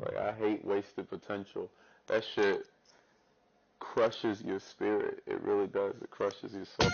Like I hate wasted potential. That shit crushes your spirit. It really does. It crushes your soul.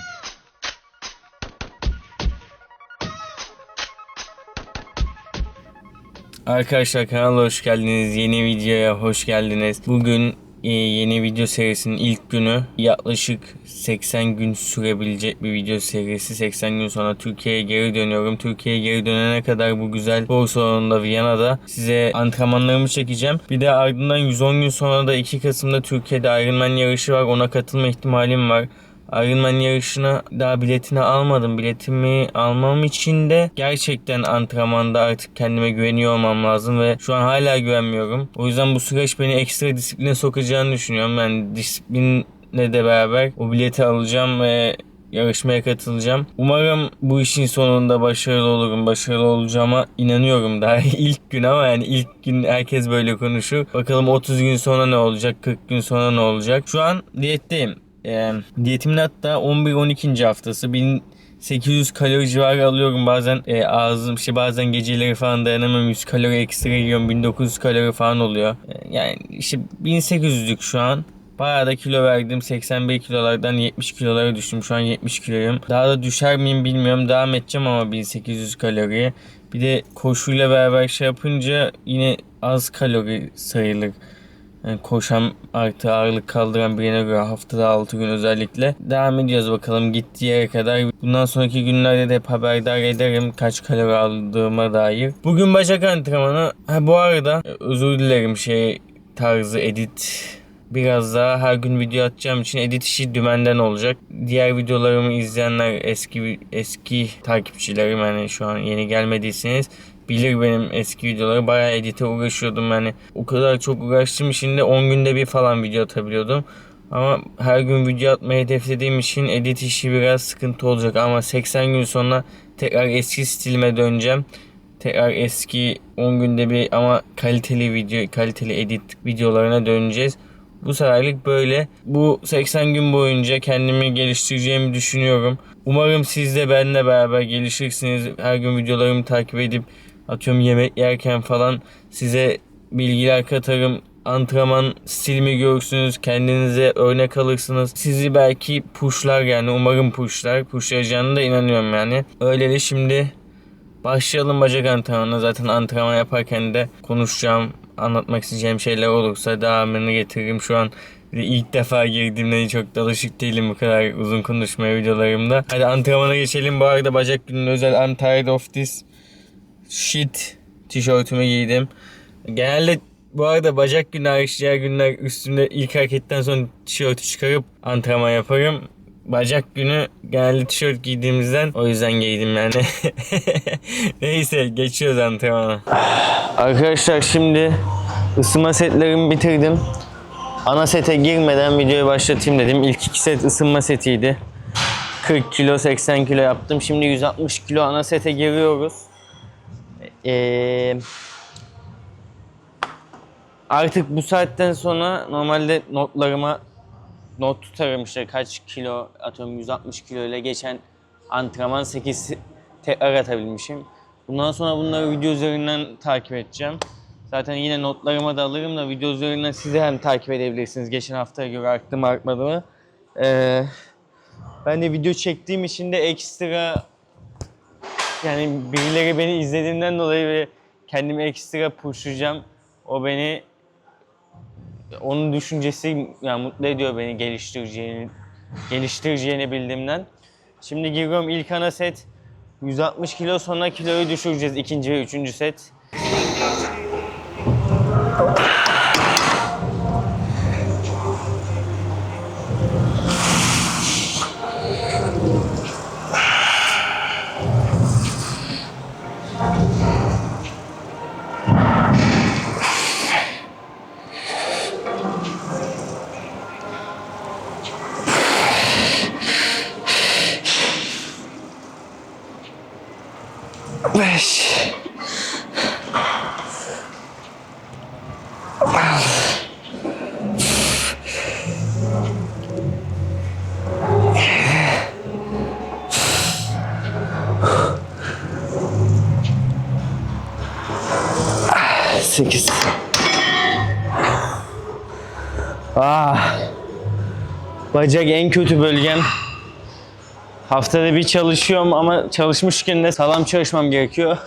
Arkadaşlar kanala hoş geldiniz. Yeni videoya hoş geldiniz. Bugün yeni video serisinin ilk günü yaklaşık 80 gün sürebilecek bir video serisi. 80 gün sonra Türkiye'ye geri dönüyorum. Türkiye'ye geri dönene kadar bu güzel spor salonunda Viyana'da size antrenmanlarımı çekeceğim. Bir de ardından 110 gün sonra da 2 Kasım'da Türkiye'de Ironman yarışı var. Ona katılma ihtimalim var. Ironman yarışına daha biletini almadım. Biletimi almam için de gerçekten antrenmanda artık kendime güveniyor olmam lazım ve şu an hala güvenmiyorum. O yüzden bu süreç beni ekstra disipline sokacağını düşünüyorum. Yani disiplinle de beraber o bileti alacağım ve yarışmaya katılacağım. Umarım bu işin sonunda başarılı olurum. Başarılı olacağıma inanıyorum daha ilk gün ama yani ilk gün herkes böyle konuşur. Bakalım 30 gün sonra ne olacak? 40 gün sonra ne olacak? Şu an diyetteyim. Ee, diyetimin hatta 11-12. haftası 1800 kalori civarı alıyorum bazen e, ağzım işte bazen geceleri falan dayanamam 100 kalori ekstra yiyorum 1900 kalori falan oluyor E, yani işte 1800'lük şu an Bayağı da kilo verdim. 81 kilolardan 70 kilolara düştüm. Şu an 70 kiloyum. Daha da düşer miyim bilmiyorum. Devam edeceğim ama 1800 kaloriye. Bir de koşuyla beraber şey yapınca yine az kalori sayılır. Yani koşan artı ağırlık kaldıran birine göre haftada 6 gün özellikle. Devam ediyoruz bakalım gittiği yere kadar. Bundan sonraki günlerde de hep haberdar ederim kaç kalori aldığıma dair. Bugün bacak antrenmanı. Ha bu arada e, özür dilerim şey tarzı edit Biraz daha her gün video atacağım için edit işi dümenden olacak. Diğer videolarımı izleyenler eski eski takipçilerim yani şu an yeni gelmediyseniz bilir benim eski videoları. Bayağı edite uğraşıyordum yani. O kadar çok uğraştım şimdi 10 günde bir falan video atabiliyordum. Ama her gün video atmayı hedeflediğim için edit işi biraz sıkıntı olacak. Ama 80 gün sonra tekrar eski stilime döneceğim. Tekrar eski 10 günde bir ama kaliteli video, kaliteli edit videolarına döneceğiz. Bu seferlik böyle. Bu 80 gün boyunca kendimi geliştireceğimi düşünüyorum. Umarım siz de benimle beraber gelişirsiniz. Her gün videolarımı takip edip atıyorum yemek yerken falan size bilgiler katarım. Antrenman stilimi görürsünüz. Kendinize örnek alırsınız. Sizi belki pushlar yani umarım pushlar. Pushlayacağını da inanıyorum yani. Öyle de şimdi Başlayalım bacak antrenmanına. Zaten antrenman yaparken de konuşacağım, anlatmak isteyeceğim şeyler olursa devamını getiririm. Şu an ilk defa girdiğimde çok da alışık değilim bu kadar uzun konuşmaya videolarımda. Hadi antrenmana geçelim. Bu arada bacak günün özel I'm tired of this shit tişörtümü giydim. Genelde bu arada bacak günü hariç diğer günler üstümde ilk hareketten sonra tişörtü çıkarıp antrenman yaparım. Bacak günü genelde tişört giydiğimizden o yüzden giydim yani. Neyse geçiyoruz antrenmana. Arkadaşlar şimdi ısınma setlerimi bitirdim. Ana sete girmeden videoyu başlatayım dedim. İlk iki set ısınma setiydi. 40 kilo 80 kilo yaptım. Şimdi 160 kilo ana sete giriyoruz. Ee, artık bu saatten sonra normalde notlarıma not tutarım işte kaç kilo atıyorum 160 kilo ile geçen antrenman 8 tekrar atabilmişim. Bundan sonra bunları video üzerinden takip edeceğim. Zaten yine notlarıma da alırım da video üzerinden siz de hem takip edebilirsiniz. Geçen haftaya göre arttı mı artmadı mı. Ee, ben de video çektiğim için de ekstra yani birileri beni izlediğinden dolayı ve kendimi ekstra pushlayacağım. O beni onun düşüncesi yani mutlu ediyor beni geliştireceğini geliştireceğini bildiğimden. Şimdi giriyorum ilk ana set. 160 kilo sonra kiloyu düşüreceğiz ikinci ve üçüncü set. 8. Ah. Bacak en kötü bölgem. Haftada bir çalışıyorum ama çalışmışken de sağlam çalışmam gerekiyor.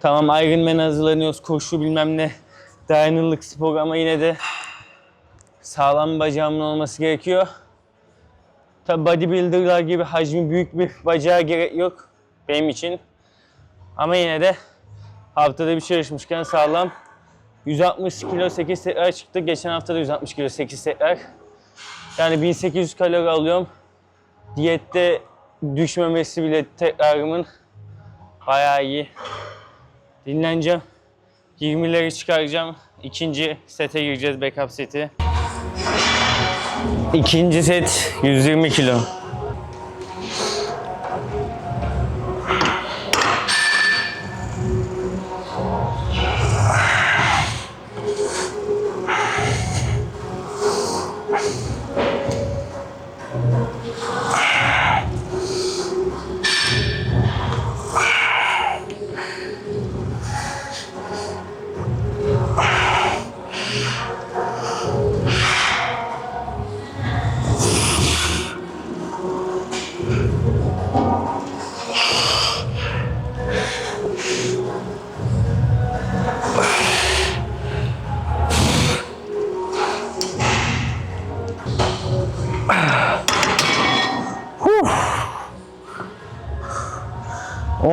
Tamam Ironman'e hazırlanıyoruz, koşu bilmem ne, dayanıklılık spor ama yine de sağlam bacağımın olması gerekiyor. Tabi bodybuilderlar gibi hacmi büyük bir bacağa gerek yok benim için. Ama yine de haftada bir çalışmışken sağlam 160 kilo 8 tekrar çıktı. Geçen hafta da 160 kilo 8 tekrar. Yani 1800 kalori alıyorum. Diyette düşmemesi bile tekrarımın bayağı iyi. Dinleneceğim. 20'leri çıkaracağım. İkinci sete gireceğiz backup seti. İkinci set 120 kilo.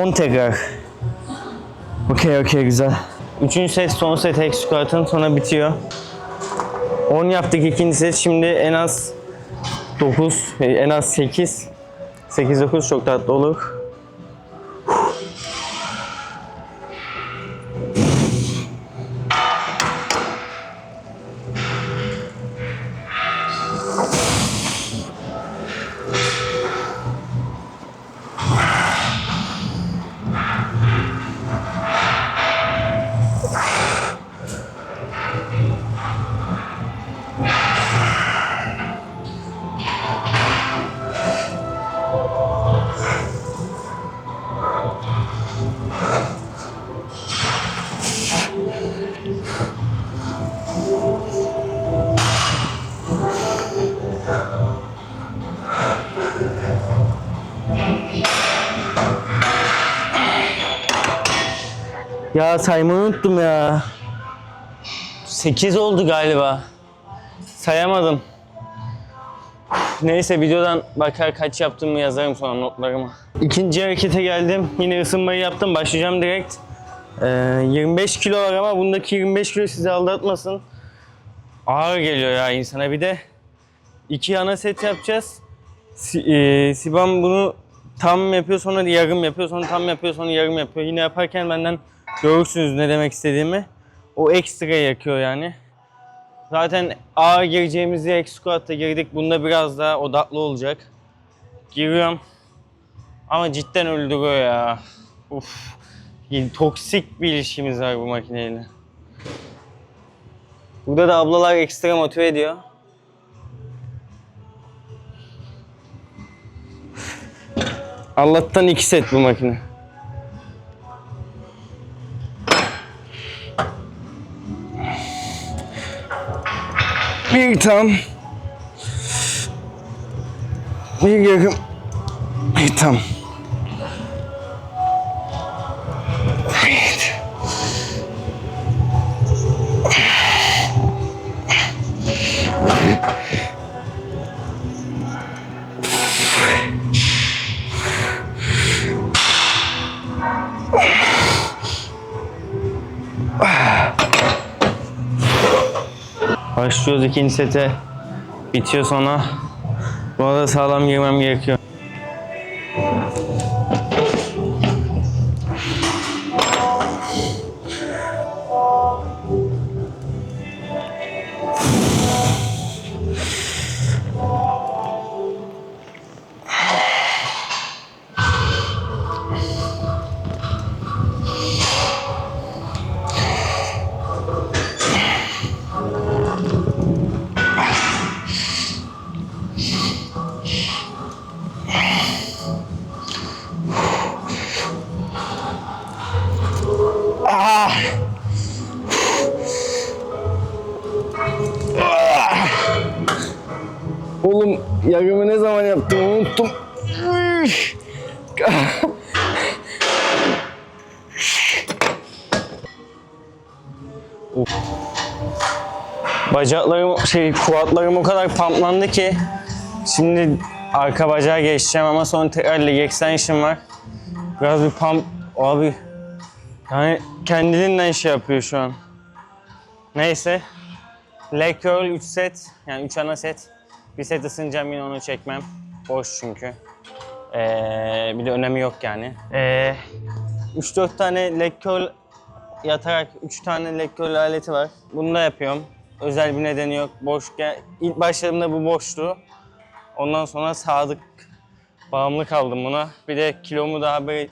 10 tekrar. Okey okey güzel. Üçüncü set son set ek squat'ın sonra bitiyor. 10 yaptık ikinci set. Şimdi en az 9, en az 8. 8-9 çok tatlı olur. Ya saymayı unuttum ya. 8 oldu galiba. Sayamadım. Neyse videodan bakar kaç yaptığımı yazarım sonra notlarıma. İkinci harekete geldim. Yine ısınmayı yaptım. Başlayacağım direkt. Ee, 25 kilo var ama bundaki 25 kilo sizi aldatmasın. Ağır geliyor ya insana. Bir de iki ana set yapacağız. Si, e, Sibam bunu tam yapıyor sonra yarım yapıyor sonra tam yapıyor sonra yarım yapıyor. Yine yaparken benden görürsünüz ne demek istediğimi. O ekstra yakıyor yani. Zaten ağır gireceğimiz yer squat'ta girdik. Bunda biraz daha odaklı olacak. Giriyorum. Ama cidden öldürüyor ya. Uf. Toksik bir ilişkimiz var bu makineyle. Burada da ablalar ekstra motive ediyor. Allah'tan iki set bu makine. Bir tam. Bir yarım. Bir tam. Başlıyoruz ikinci sete. Bitiyor sonra. Buna da sağlam girmem gerekiyor. Bacaklarım şey kuatlarım o kadar pamplandı ki şimdi arka bacağa geçeceğim ama sonra tekrar leg extension var. Biraz bir pump abi yani kendiliğinden şey yapıyor şu an. Neyse. Leg curl 3 set. Yani 3 ana set. Bir set ısınacağım yine onu çekmem. Boş çünkü. Ee, bir de önemi yok yani. Ee, 3-4 tane leg curl yatarak 3 tane leg curl aleti var. Bunu da yapıyorum. Özel bir nedeni yok. Boş gel. İlk başladığımda bu boştu. Ondan sonra sadık bağımlı kaldım buna. Bir de kilomu daha böyle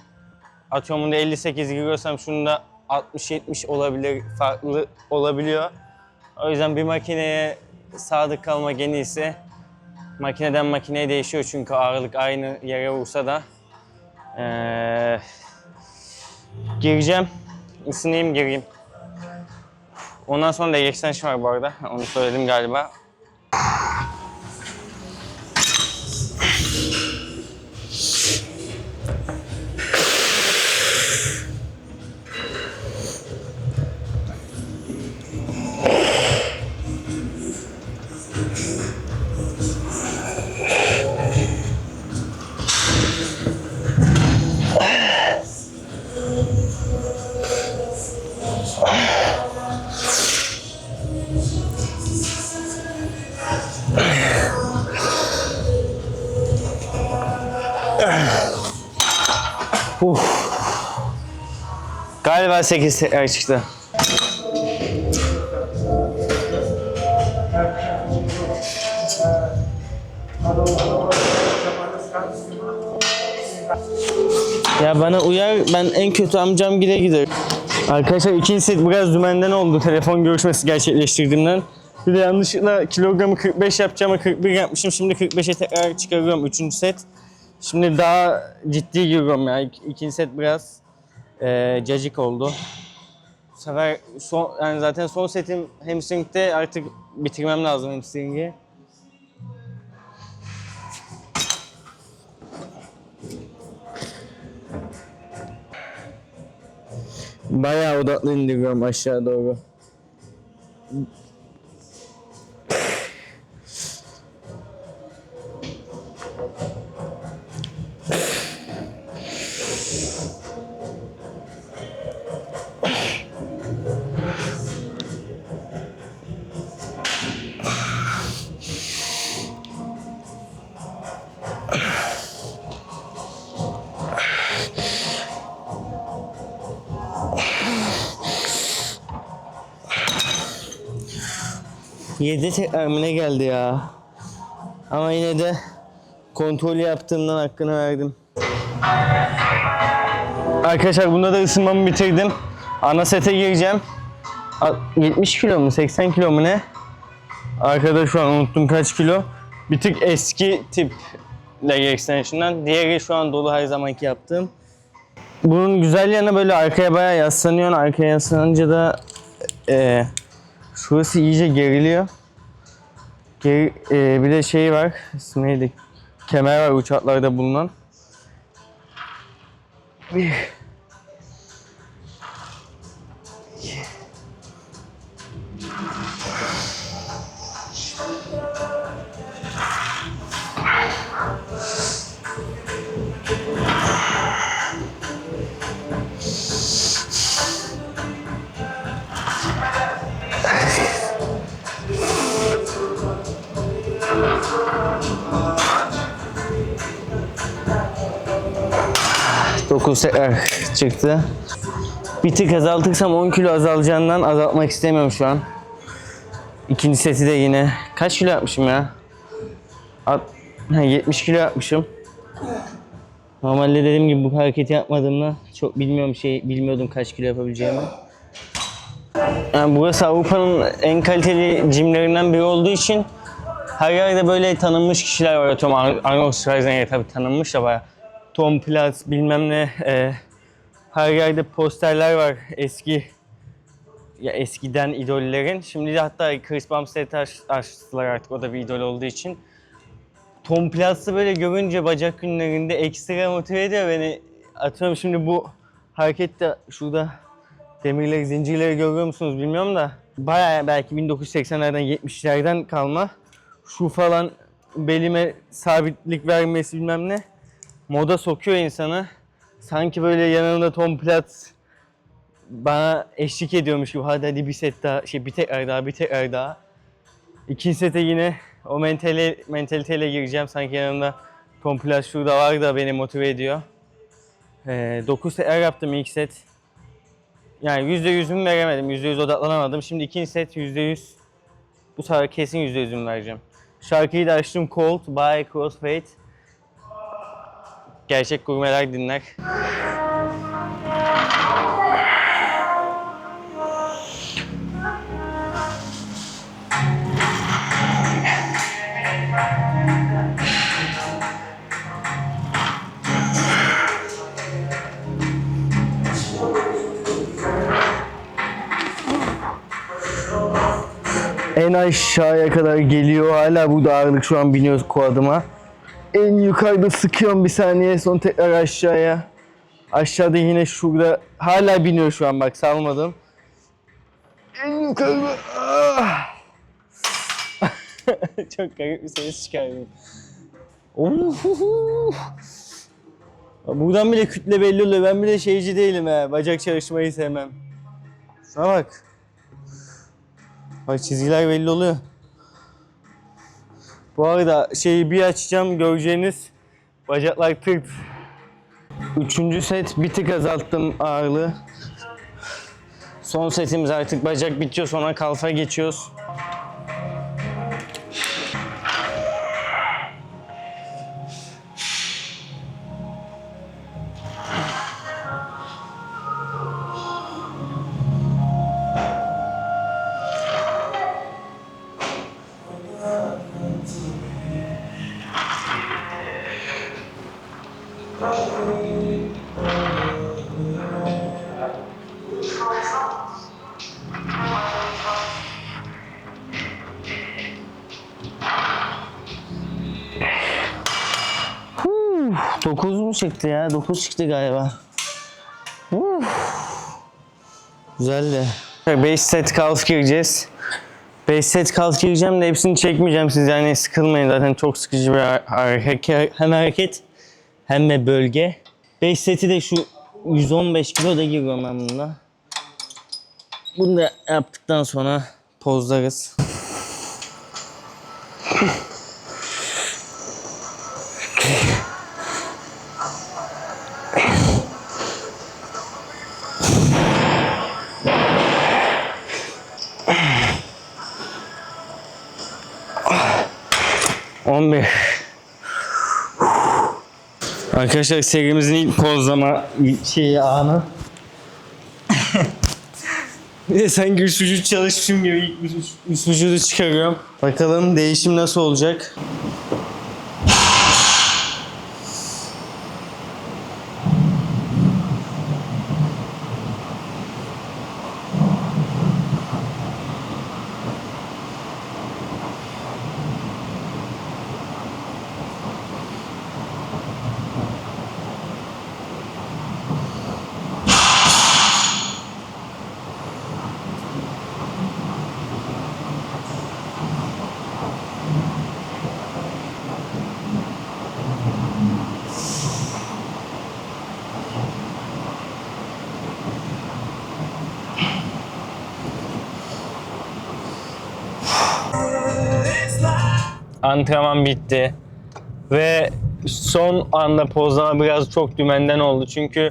atıyorum bunu 58 giriyorsam şunu da 60-70 olabilir, farklı olabiliyor. O yüzden bir makineye sadık kalmak en iyisi. Makineden makineye değişiyor çünkü ağırlık aynı yere vursa da. Ee, gireceğim, ısınayım gireyim. Ondan sonra leg extension var bu arada. Onu söyledim galiba. Galiba 8 tekrar çıktı. Ya bana uyar, ben en kötü amcam gide gider. Arkadaşlar ikinci set biraz dümenden oldu telefon görüşmesi gerçekleştirdiğimden. Bir de yanlışlıkla kilogramı 45 yapacağımı 41 yapmışım. Şimdi 45'e tekrar çıkarıyorum üçüncü set. Şimdi daha ciddi giriyorum ya. İk- İkinci set biraz eee cacık oldu. Bu sefer son, yani zaten son setim hamstring'de artık bitirmem lazım hamstring'i. Bayağı odaklı indiriyorum aşağı doğru. Yedi tekrar mı ne geldi ya? Ama yine de kontrol yaptığımdan hakkını verdim. Arkadaşlar bunda da ısınmamı bitirdim. Ana sete gireceğim. A- 70 kilo mu 80 kilo mu ne? Arkada şu an unuttum kaç kilo. Bir tık eski tip leg extension'dan. Diğeri şu an dolu her zamanki yaptığım. Bunun güzel yanı böyle arkaya bayağı yaslanıyorsun. Arkaya yaslanınca da eee Şurası iyice geriliyor. Geri, e, bir de şey var. İsmi neydi? Kemer var uçaklarda bulunan. Bir. Dokuz tekrar çıktı. Bir tık azaltırsam 10 kilo azalacağından azaltmak istemiyorum şu an. İkinci seti de yine. Kaç kilo yapmışım ya? At, ha, 70 kilo yapmışım. Normalde dediğim gibi bu hareketi yapmadığımda çok bilmiyorum şey bilmiyordum kaç kilo yapabileceğimi. Yani burası Avrupa'nın en kaliteli jimlerinden biri olduğu için her yerde böyle tanınmış kişiler var. Arnold Schwarzenegger tabii tanınmış da bayağı. Tom Platz bilmem ne. e, her yerde posterler var eski ya eskiden idollerin. Şimdi de hatta Chris Bumstead'i aç- açtılar artık o da bir idol olduğu için. Tom Platz'ı böyle görünce bacak günlerinde ekstra motive ediyor beni. Atıyorum şimdi bu harekette şurada demirleri, zincirleri görüyor musunuz bilmiyorum da. Bayağı belki 1980'lerden 70'lerden kalma. Şu falan belime sabitlik vermesi bilmem ne. Moda sokuyor insanı. Sanki böyle yanında Tom Platz bana eşlik ediyormuş gibi. Hadi hadi bir set daha, şey bir tekrar daha, bir tekrar daha. İkinci sete yine o mentali, mentaliteyle gireceğim. Sanki yanımda Tom Platz şurada var da beni motive ediyor. Ee, 9 setler yaptım ilk set. Yani %100'ümü veremedim. %100 odaklanamadım. Şimdi ikinci set %100. Bu sefer kesin %100'ümü vereceğim. Şarkıyı da açtım Cold by Crossfade. Gerçek gurmeler dinler. En aşağıya kadar geliyor. Hala bu da ağırlık şu an biniyoruz kuadıma. En yukarıda sıkıyorum bir saniye sonra tekrar aşağıya. Aşağıda yine şurada hala biniyor şu an bak salmadım. En yukarıda. Ah! Çok garip bir ses çıkardım. Buradan bile kütle belli oluyor. Ben bile şeyci değilim he. Bacak çalışmayı sevmem. Şuna bak. Bak çizgiler belli oluyor. Bu arada şeyi bir açacağım göreceğiniz bacaklar tırt. Üçüncü set bir tık azalttım ağırlığı. Son setimiz artık bacak bitiyor sonra kalfa geçiyoruz. Çıktı ya? 9 çıktı galiba. Huh. Güzeldi. 5 set kalf gireceğiz. 5 set kalf gireceğim de hepsini çekmeyeceğim siz yani sıkılmayın zaten çok sıkıcı bir har- hareket hem hareket hem de bölge. 5 seti de şu 115 kilo da giriyorum ben bunda. Bunu da yaptıktan sonra pozlarız. On bir. Arkadaşlar serimizin ilk pozlama şeyi anı. Bir de sanki üst vücut çalışmışım gibi ilk üst vücudu çıkarıyorum. Bakalım değişim nasıl olacak. Antrenman bitti. Ve son anda pozlama biraz çok dümenden oldu. Çünkü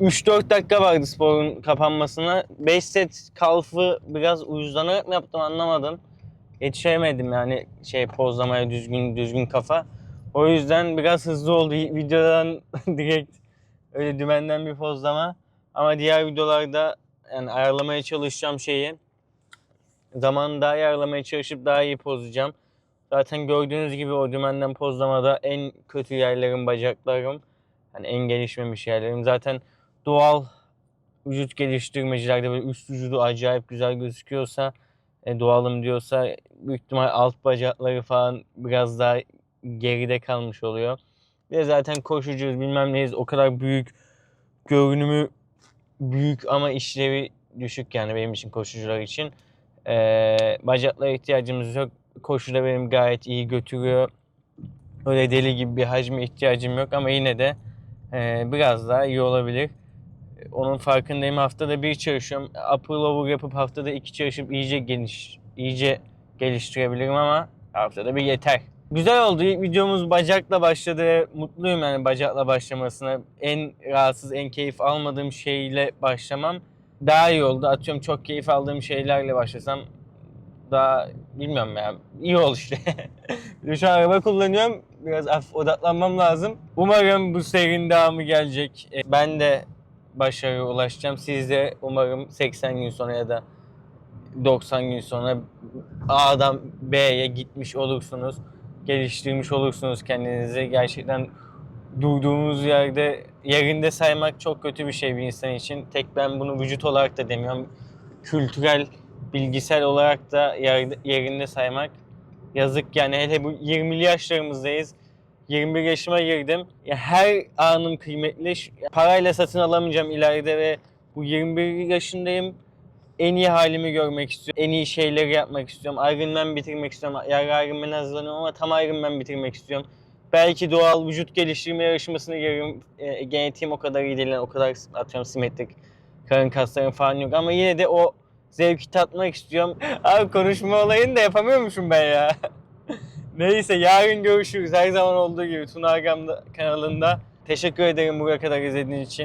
3-4 dakika vardı sporun kapanmasına. 5 set kalfı biraz uyuzlanarak mı yaptım anlamadım. Yetişemedim yani şey pozlamaya düzgün düzgün kafa. O yüzden biraz hızlı oldu videodan direkt öyle dümenden bir pozlama. Ama diğer videolarda yani ayarlamaya çalışacağım şeyi. Zamanı daha ayarlamaya çalışıp daha iyi pozlayacağım. Zaten gördüğünüz gibi o dümenden pozlamada en kötü yerlerim bacaklarım. Yani en gelişmemiş yerlerim. Zaten doğal vücut geliştirmecilerde böyle üst vücudu acayip güzel gözüküyorsa e, doğalım diyorsa büyük ihtimal alt bacakları falan biraz daha geride kalmış oluyor. De zaten koşucuyuz bilmem neyiz o kadar büyük görünümü büyük ama işlevi düşük yani benim için koşucular için. Ee, bacaklara ihtiyacımız yok. Koşuda benim gayet iyi götürüyor. Öyle deli gibi bir hacme ihtiyacım yok ama yine de e, biraz daha iyi olabilir. Onun farkındayım. Haftada bir çalışıyorum. Upper lower yapıp haftada iki çalışıp iyice geniş, iyice geliştirebilirim ama haftada bir yeter. Güzel oldu. İlk videomuz bacakla başladı. Mutluyum yani bacakla başlamasına. En rahatsız, en keyif almadığım şeyle başlamam daha iyi oldu. Atıyorum çok keyif aldığım şeylerle başlasam daha bilmiyorum ya. İyi oldu işte. Şu an araba kullanıyorum. Biraz hafif odaklanmam lazım. Umarım bu serinin devamı gelecek. E, Ben de başarıya ulaşacağım. Siz de umarım 80 gün sonra ya da 90 gün sonra A'dan B'ye gitmiş olursunuz. Geliştirmiş olursunuz kendinizi. Gerçekten durduğumuz yerde yerinde saymak çok kötü bir şey bir insan için. Tek ben bunu vücut olarak da demiyorum. Kültürel, bilgisel olarak da yer- yerinde saymak yazık yani hele bu 20'li yaşlarımızdayız. 21 yaşıma girdim. Ya her anım kıymetli. Parayla satın alamayacağım ileride ve bu 21 yaşındayım. En iyi halimi görmek istiyorum. En iyi şeyleri yapmak istiyorum. Ironman bitirmek istiyorum. Yarın Ironman'e hazırlanıyorum ama tam Ironman bitirmek istiyorum. Belki doğal vücut geliştirme yarışmasına girerim. E, genetiğim o kadar iyi değil. yani O kadar atıyorum simetrik karın kaslarım falan yok. Ama yine de o zevki tatmak istiyorum. Abi konuşma olayını da yapamıyormuşum ben ya. Neyse yarın görüşürüz. Her zaman olduğu gibi Tuna Agam kanalında. Teşekkür ederim buraya kadar izlediğiniz için.